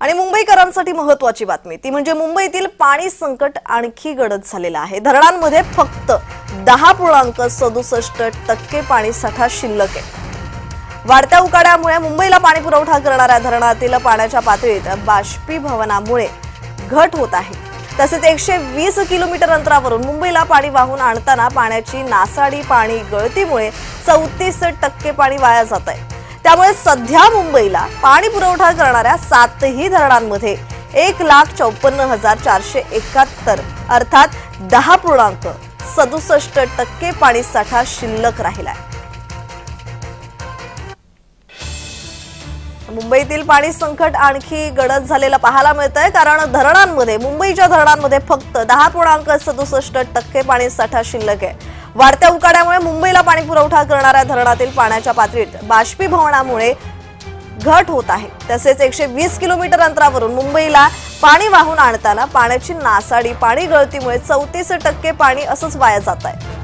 आणि मुंबईकरांसाठी महत्वाची बातमी. ती म्हणजे मुंबईतील पाणी संकट आणखी गडद झालेलं आहे. धरणांमध्ये फक्त दहा पूर्णांक सदुसष्ट टक्के पाणी साठा शिल्लक आहे. वाढत्या उकाड्यामुळे मुंबईला पाणी पुरवठा करणाऱ्या धरणातील पाण्याच्या पातळीत बाष्पीभवनामुळे घट होत आहे. तसेच एकशे वीस किलोमीटर अंतरावरून मुंबईला पाणी वाहून आणताना पाण्याची नासाडी पाणी गळतीमुळे चौतीस टक्के पाणी वाया जात आहे. त्यामुळे सध्या मुंबईला पाणी पुरवठा करणाऱ्या सातही धरणांमध्ये एक लाख चौपन्न हजार चारशे एकाहत्तर अर्थात दहा पूर्णांक सदुसष्ट टक्के पाणी साठा शिल्लक राहिलाय. मुंबईतील पाणी संकट आणखी गडद झालेलं पाहायला मिळत आहे कारण धरणांमध्ये मुंबईच्या धरणांमध्ये फक्त दहा पूर्णांक सदुसष्ट टक्के पाणी साठा शिल्लक आहे. वाढत्या उकाड्यामुळे मुंबईला पाणी पुरवठा करणाऱ्या धरणातील पाण्याच्या पातळीत बाष्पीभवनामुळे घट होत आहे. तसेच एकशे वीस किलोमीटर अंतरावरून मुंबईला पाणी वाहून आणताना पाण्याची नासाडी पाणी गळतीमुळे चौतीस टक्के पाणी असंच वाया जात आहे.